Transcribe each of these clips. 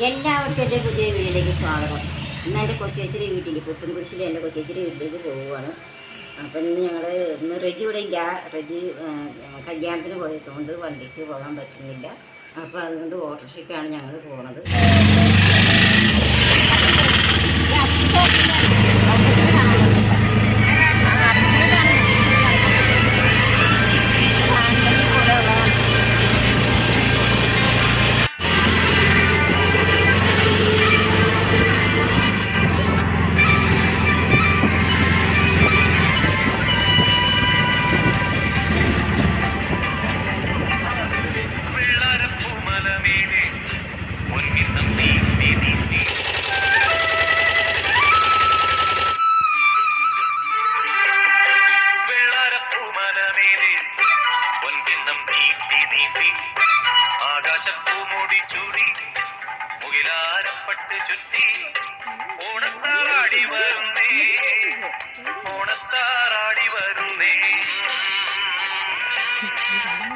എല്ലാവർക്കും എന്റെ പുതിയ വീട്ടിലേക്ക് സ്വാഗതം. ഇന്ന് എന്റെ കൊച്ചേച്ചിയുടെ വീട്ടിൽ പുത്തൻകുരിശിലെ എന്റെ കൊച്ചേച്ചിയുടെ വീട്ടിലേക്ക് പോവുകയാണ്. അപ്പം ഇന്ന് ഞങ്ങൾ ഇന്ന് റെജി ഇവിടെ ഇല്ല. റെജി കല്യാണത്തിന് പോയതുകൊണ്ട് വണ്ടിക്ക് പോകാൻ പറ്റുന്നില്ല. അപ്പോൾ അതുകൊണ്ട് ഓട്ടോറിക്ഷയ്ക്കാണ് ഞങ്ങൾ പോകുന്നത് ആകാശപ്പൂമൂടി ചൂടി മുകിലാരപ്പെട്ട് ചുറ്റി ഓണത്താറാടി വരുന്നേ ഓണത്താറാടി വരുന്നേ.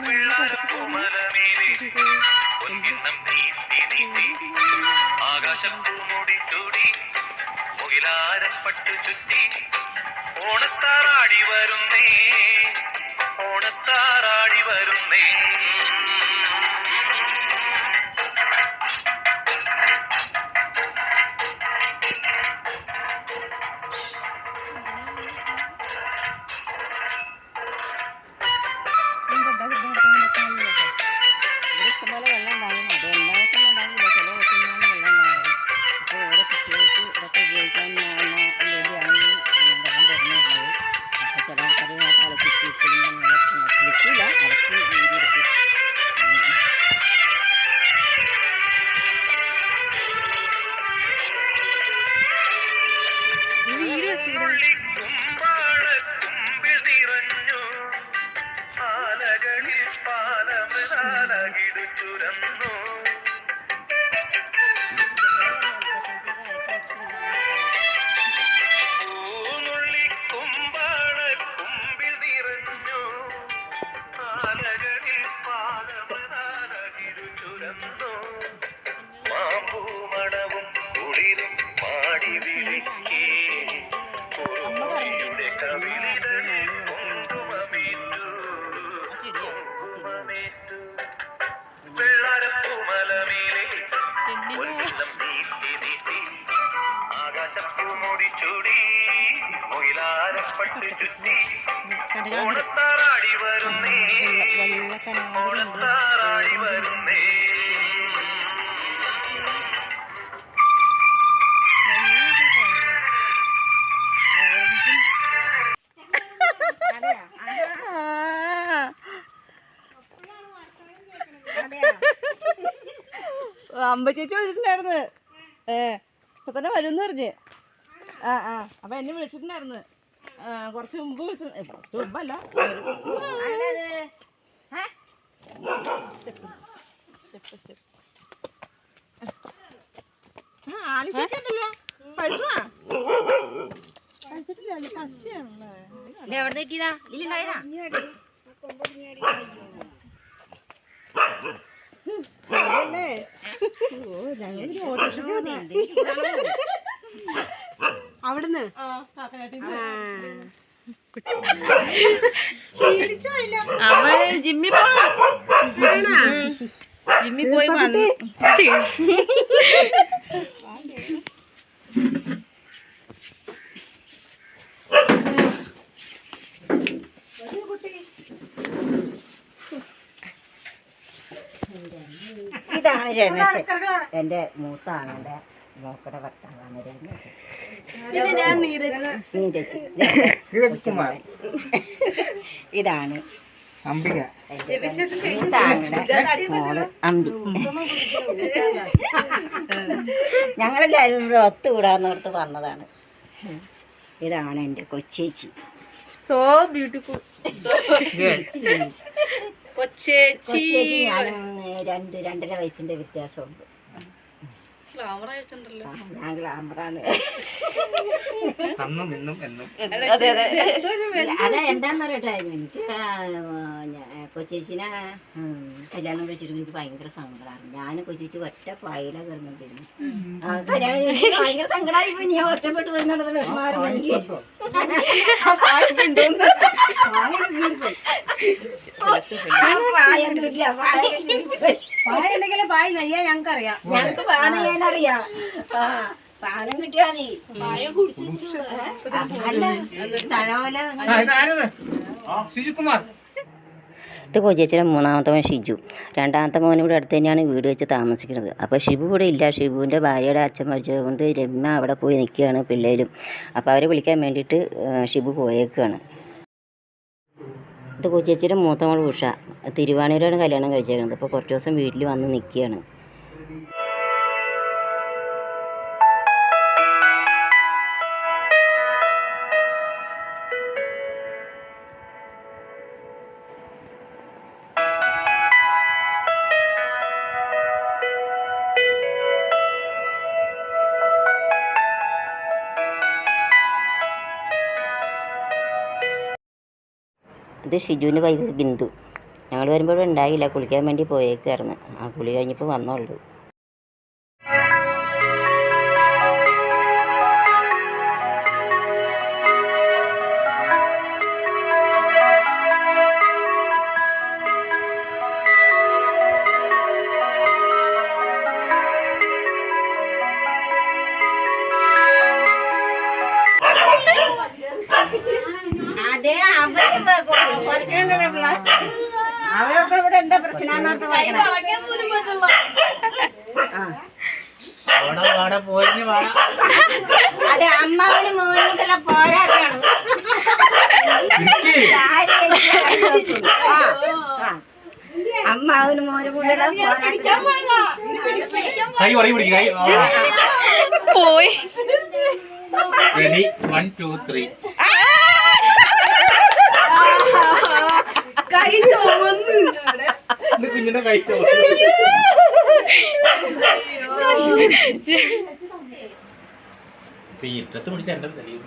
പിള്ളാരപ്പൂമലമേലെ പൊൻകിണ്ണം നീന്തി നീന്തി ആകാശപ്പൂമൂടി ചൂടി മുകിലാരപ്പെട്ട് ചുറ്റി ഓണത്താറാടി വരുന്നേ ഓണത്താറാടി വരുന്നേ. അമ്പ ചേച്ചി വിളിച്ചിട്ടുണ്ടായിരുന്നു. ഏ ഇപ്പൊ തന്നെ വരും എന്ന് പറഞ്ഞ്. ആ ആ അപ്പൊ എന്നെ വിളിച്ചിട്ടുണ്ടായിരുന്നു. കുറച്ച് മുമ്പ് വിളിച്ചു കുറച്ച് മുമ്പല്ല. എവിടെ കിട്ടിയതാ? ഇതിലുണ്ടായതാ? ഓ ഞങ്ങൾ വന്നതാ. അവിടുന്ന്? അവൻ ജിമ്മി പോണം? ജിമ്മി പോയി വന്നു ഇതാണ് രമേശൻ. എന്റെ മൂത്താണ് ആണെന്റെ മോക്കടെ ഭർത്താവാണ് നീരജ്. ഇതാണ്. അംബിക. മോൾ അമ്പി ഞങ്ങളെല്ലാവരും ഇവിടെ ഒത്തുകൂടാന്നോർത്ത് വന്നതാണ്. ഇതാണ് എന്റെ കൊച്ചേച്ചി. So beautiful കൊച്ചേച്ചി. കൊച്ചേച്ചി. രണ്ട് രണ്ടര വയസ്സിന്റെ വ്യത്യാസമുണ്ട്. ഗ്ലാമർ ഞാൻ ഗ്ലാമറാണ് അന്നും ഇന്നും എന്നും. അതെ അതെ. അല്ല എന്താന്ന് പറയട്ടെ എനിക്ക് കൊച്ചേച്ചിനെ കല്യാണം കഴിച്ചിട്ട് എനിക്ക് ഭയങ്കര സങ്കടമാണ് ഞാൻ കൊച്ചേച്ചി ഒറ്റ പായില കിടന്നിട്ടിരുന്നു ആ, കല്യാണം കഴിച്ചിട്ട് ഭയങ്കര സങ്കടമായി പോയി ഞാൻ ഒറ്റപ്പെട്ട് വരുന്നുണ്ടത് വിഷമായിരുന്നു എനിക്ക്. പായ പായുണ്ടെങ്കിലും പായ് നെയ്യാ ഞങ്ങൾക്കറിയാം. ഞങ്ങൾക്ക് പാന ചെയ്യാനറിയാം ആ സാധനം കിട്ടിയാ ഇതാരത് ശുചികുമാർ ഇത് കൊച്ചേച്ചിയുടെ മൂന്നാമത്തെ മോൻ ഷിജു. രണ്ടാമത്തെ മോൻ ഇവിടെ അടുത്ത് തന്നെയാണ് വീട് വെച്ച് താമസിക്കുന്നത്. അപ്പോൾ ഷിബു ഇവിടെ ഇല്ല. ഷിബുവിന്റെ ഭാര്യയുടെ അച്ഛൻ മരിച്ചത് കൊണ്ട് രമ്യ അവിടെ പോയി നിൽക്കുകയാണ് പിള്ളേരും. അപ്പോൾ അവരെ വിളിക്കാൻ വേണ്ടിയിട്ട് ഷിബു പോയേക്കുകയാണ് ഇത് കൊച്ചേച്ചിയുടെ മൂത്ത മോൾ ഉഷ. തിരുവാണൂരാണ് കല്യാണം കഴിച്ചേക്കുന്നത്. അപ്പോൾ കുറച്ച് ദിവസം വീട്ടിൽ വന്ന് നിൽക്കുകയാണ്. ഇത് ഷിജുവിന്റെ വൈഫ് ബിന്ദു. ഞങ്ങൾ വരുമ്പോൾ ഉണ്ടായില്ല. കുളിക്കാൻ വേണ്ടി പോയേക്കായിരുന്നു. ആ കുളി കഴിഞ്ഞപ്പോൾ വന്നോളൂ. കൈ പറയും പിടിക്കും കൈ. പോയി. റെഡി വൺ ടു ത്രീ കൈ ചുമന്ന്. കുഞ്ഞിന്റെ കൈ തീറ്റത്ത് പിടിച്ച എന്റെ തലയിൽ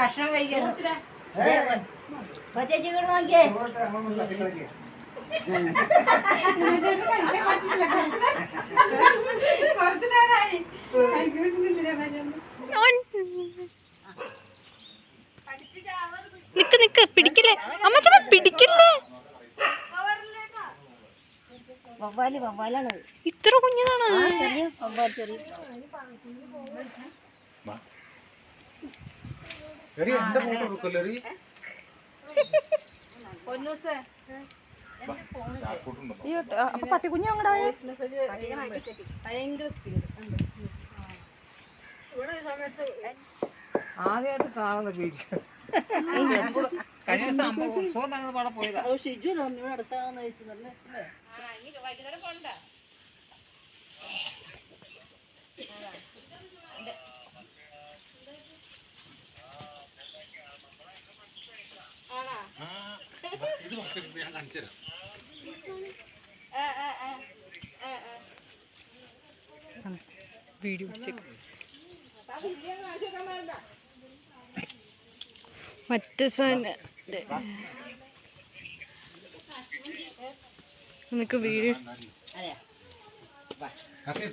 ഭക്ഷണം കഴിക്കണം. കൊച്ചേച്ചി കൂടെ നോക്കിയേ. നിക്ക് നിക്ക് പിടിക്കില്ലേ? അമ്മച്ചമ്മ പിടിക്കില്ലേ? വവ്വാൽ വവ്വാലാണ്. ഇത്ര കുഞ്ഞതാണ്. ചെറിയ വവ്വാൽ ചെറിയ. എന്റെ ഫോട്ടോ എടുക്കല്ലോ അപ്പൊ പട്ടിക്കുഞ്ഞു ആദ്യമായിട്ട് കാണുന്ന പോയതാ. ഇത് ഞാൻ കാണിച്ചു തരാം വീഡിയോ മറ്റേ സാധനം നിനക്ക് വീഡിയോ കത്തി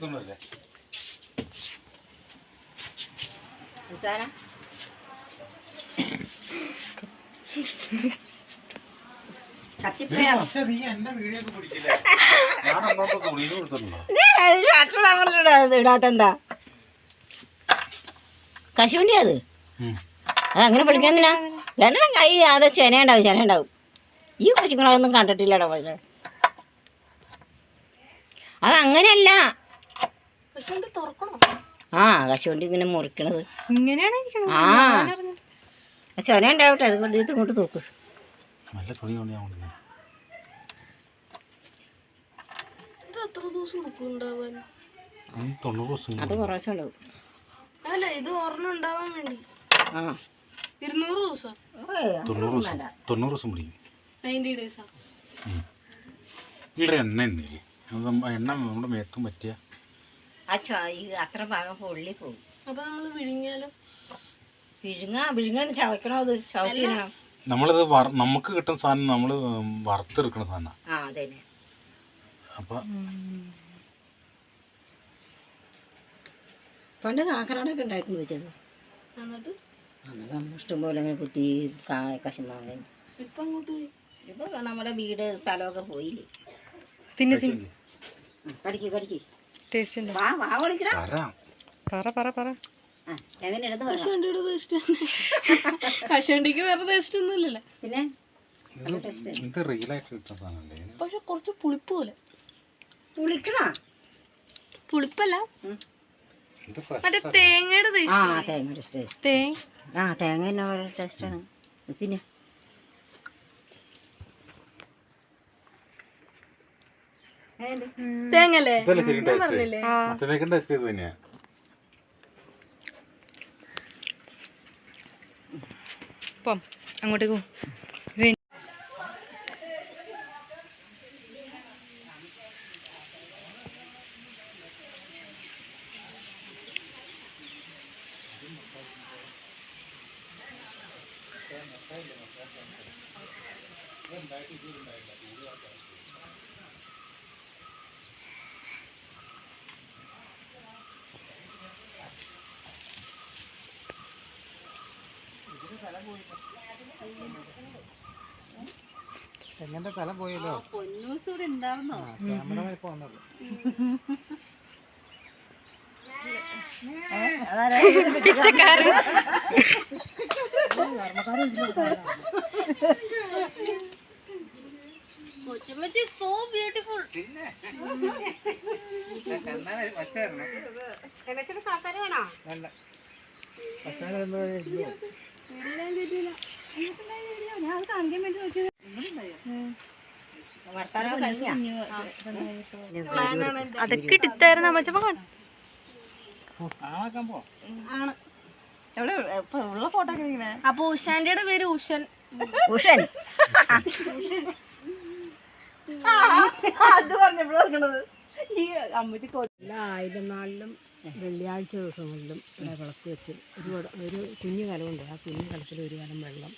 എത്തുന്നല്ലേ അവസാനം കത്തിപ്പോയാണോ നീ എന്റെ വീഡിയോ ഒക്കെ പിടിക്കില്ലേ? ഞാൻ അന്നോട്ട് തുണിയിൽ കൊടുത്തിട്ടുണ്ടോ ഷർട്ട് ഇടാത്ത എന്താ? കശുവണ്ടി അത്? അത് അങ്ങനെ പിടിക്കുന്നില്ല രണ്ടെണ്ണം കൈ അത് ചെന ഉണ്ടാവും ചെന ഉണ്ടാവും ഈ കൊച്ചുങ്ങളൊന്നും കണ്ടിട്ടില്ലടോ പോലെ അത് അങ്ങനെയല്ല. ആ കശുവണ്ടി ഇങ്ങനെ മുറിക്കണത്. ഇങ്ങനെയാണ് ഇരിക്കണത്? ആ. ആ ചെന ഉണ്ടാവട്ടെ അതുകൊണ്ട് ഇത് ഇങ്ങോട്ട് തൂക്ക്. നല്ല തുണി കൊണ്ട് ഞാൻ കൊണ്ടുവന്നു. ഇത് എത്ര ദിവസം നിൽക്കും ഉണ്ടാവാൻ? തൊണ്ണൂറ് ദിവസം അത് കുറേശ്ശെ ഉണ്ടാവും. അല്ല ഇത് ഒരെണ്ണം ഉണ്ടാവാൻ വേണ്ടി. ആ. ഇരുന്നൂറ് ദിവസം? ഓയ് തൊണ്ണൂറ് അതൊന്നും ദിവസം വേണ്ട. തൊണ്ണൂറ് ദിവസം പിടിക്കും. നയന്റി ഡേയ്സാ? ഇവിടെ എണ്ണ ഉണ്ട് അത് നമ്മ- എണ്ണ നമ്മുടെ മേത്തും പറ്റിയ ആ ചോ ഈ അത്ര ഭാഗം പൊള്ളി പോകും. അപ്പൊ നമ്മൾ വിഴുങ്ങിയാലോ? വിഴുങ്ങ വിഴുങ്ങാൻ ചവയ്ക്കണോ അത് ചവച്ച് തിന്നണം നമ്മളിത് നമുക്ക് കിട്ടുന്ന സാധനം നമ്മൾ വറുത്തെടുക്കുന്ന സാധനം. അപ്പൊ പണ്ട് കാക്കനാടൊക്കെ ഉണ്ടായിരുന്നു വെച്ചത്. എന്നിട്ട്? അന്ന് നമ്മൾ ഇഷ്ടംപോലെ അങ്ങനെ കുത്തി കാ കശുമാങ്ങ. ഇപ്പൊ അങ്ങോട്ട്? ഇപ്പൊ നമ്മുടെ വീട് സ്ഥലമൊക്കെ പോയില്ലേ. പിന്നെ കടിക്ക് കടിക്ക്. ടേസ്റ്റ് പറ പറ പറ. കശുവണ്ടിയുടെ ടേസ്റ്റ് കശുവണ്ടിക്ക് വേറെ ടേസ്റ്റ് ഒന്നും ഇല്ലല്ലോ. പിന്നെ? ഇത് കിട്ടുന്ന സാധനമല്ലേ പക്ഷെ കുറച്ച് പുളിപ്പ് പോലെ. പുളിക്കണ? പുളിപ്പല്ല. മറ്റേ തേങ്ങയുടെ ടേസ്റ്റ് തേങ്ങ ടേസ്റ്റ് തേങ്ങ ആ തേങ്ങ തന്നെ ഒരു ടേസ്റ്റാണ് പിന്നെ ടേസ്റ്റ് പറഞ്ഞില്ലേ? പോം അങ്ങോട്ടേക്ക് പോ. തെങ്ങിന്റെ തല പോയല്ലോ. പൊന്നൂസ് ഇവിടെ വേണ്ടി നോക്കിയത് ക്യാമറ പിച്ചക്കാരൻ കൊച്ചുമ്മച്ചി സോ ബ്യൂട്ടിഫുൾ വേണ്ട. അതൊക്കെ ഇട്ടിത്തായിരുന്നു അമ്മച്ചപ്പോ കാണും ആളാക്കാൻ പോ എവിടെ ഉള്ള ഫോട്ടോ അപ്പൊ ഉഷാന്റെ പേര് ഉഷൻ. ഉഷൻ. അത് പറഞ്ഞപ്പോഴത് ഈ അമ്മച്ചി എല്ലാ ആയിരം നാളിലും വെള്ളിയാഴ്ച ദിവസങ്ങളിലും ഇവിടെ വിളക്ക് വെച്ച് ഒരു ഒരു കുഞ്ഞു കലമുണ്ട്. ആ കുഞ്ഞു കലത്തിൽ ഒരു കലം വെള്ളം.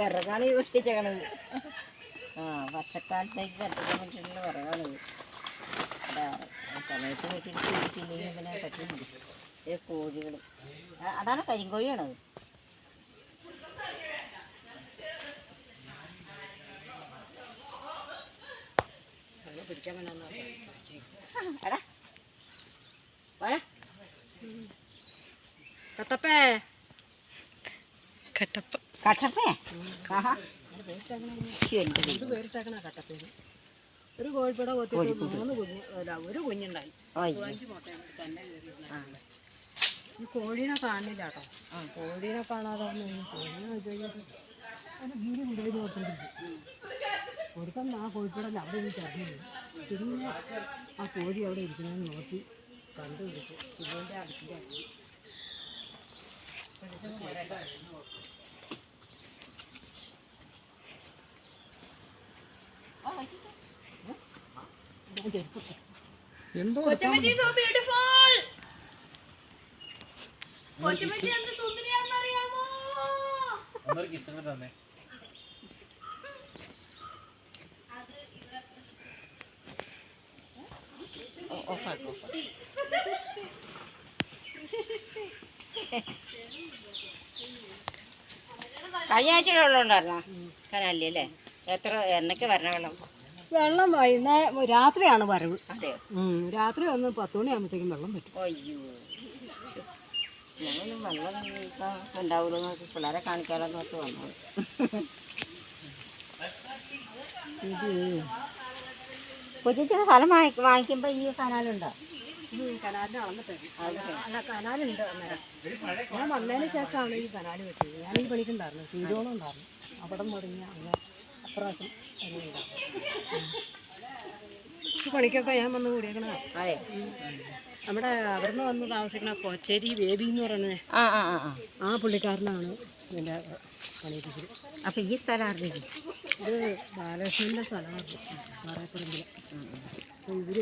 വിറകാണ് യൂഷിച്ചേക്കണത് ആ വർഷക്കാലത്തേക്ക് കത്തിക്കാൻ വേണ്ടിയിട്ടുള്ള വിറകാണ് സമയത്ത് വീട്ടിൽ ഇരിക്കില്ലെങ്കിൽ പിന്നെ പറ്റുന്നുണ്ട് ഇത് കോഴികൾ അതാണ് കരിങ്കോഴിയാണത്. പിടിക്കാൻ കട്ടപ്പേ. കട്ടപ്പ കട്ടപ്പേ? ആഹാ. ഒരു കോഴിപ്പട കൊത്തിട്ട് മൂന്ന് കുഞ്ഞ് ഒരു കുഞ്ഞുണ്ടായി. ഈ കോഴീനെ കാണില്ല കേട്ടോ. ആ. കോഴീനെ കാണാതെ വീട് കൊണ്ടുപോയി കൊടുത്തിട്ടുണ്ട്. കൊടുക്കാൻ ആ കോഴിപ്പടല്ല അവിടെ എനിക്ക് അറിഞ്ഞില്ല പിന്നെ ആ കോഴി അവിടെ ഇരിക്കണമെന്ന് നോക്കി കണ്ടുപിടിച്ചു പിന്നെ അടുത്തിന്റെ എന്തോ കൊച്ചുമ്മച്ചി സോ ബ്യൂട്ടിഫുൾ കൊച്ചുമ്മച്ചി എന്ത് സുന്ദരിയാണെന്ന് അറിയാമോ? തന്നെ. കഴിഞ്ഞ ആഴ്ച വെള്ളം ഉണ്ടായിരുന്നോ എത്ര എന്നൊക്കെ വരണ വെള്ളം. വെള്ളം വൈകുന്നേരം രാത്രിയാണ് വരവ്. അതെ രാത്രി ഒന്ന് പത്ത് മണിയാകുമ്പോഴത്തേക്കും വെള്ളം പറ്റും അയ്യോ. ഞങ്ങളൊന്നും വെള്ളം ഇപ്പം ഉണ്ടാവുമല്ലോ നോക്കി പിള്ളേരെ കാണിക്കാലോ നോക്കി വന്നത് കൊച്ചിച്ചിന് സ്ഥലം വാങ്ങി വാങ്ങിക്കുമ്പോൾ ഈ കനാലുണ്ടോ? കനാലിന്റെ അളന്നിട്ട് അല്ല കനാലുണ്ട് ഞാൻ വന്നതിന് ശേഷമാണ് ഈ കനാല് വെച്ചത് ഞാൻ ഈ പണിക്കുണ്ടായിരുന്നു സീതോളം ഉണ്ടായിരുന്നു. അവിടെ മുടങ്ങി അങ്ങനെ പണിക്കൊക്കെ ഞാൻ വന്ന് കൂടിയേക്കണ അതെ. നമ്മുടെ അവിടുന്ന് വന്ന് താമസിക്കണ കൊച്ചേരി ബേബി എന്ന് പറയുന്നത് ആ ആ ആ ആ. പുള്ളിക്കാരനാണ് ഇതിന്റെ പണിയിരിക്കുന്നത് അപ്പം ഈ സ്ഥലം അറിഞ്ഞു ഇത്? ബാലകൃഷ്ണന്റെ സ്ഥലമാണ് പാറയപ്പറമ്പിൽ അപ്പോൾ ഇവർ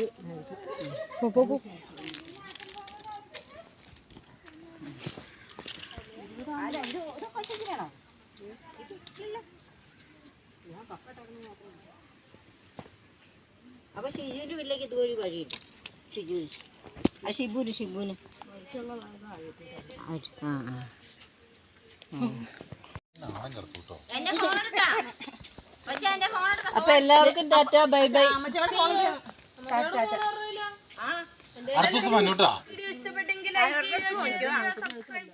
പോ, പോ, പോ. അപ്പൊ ഷിജുവിന്റെ വീട്ടിലേക്ക് ഇതുവഴി വഴിയുണ്ട് ഷിജു ആ ഷിബുന് ഷിബുന് ആ ആ. അപ്പൊ എല്ലാവർക്കും ടാറ്റ ബൈ ബൈ. ഇഷ്ടപ്പെട്ടെങ്കിൽ ലൈക്ക് ചെയ്യുക സബ്സ്ക്രൈബ്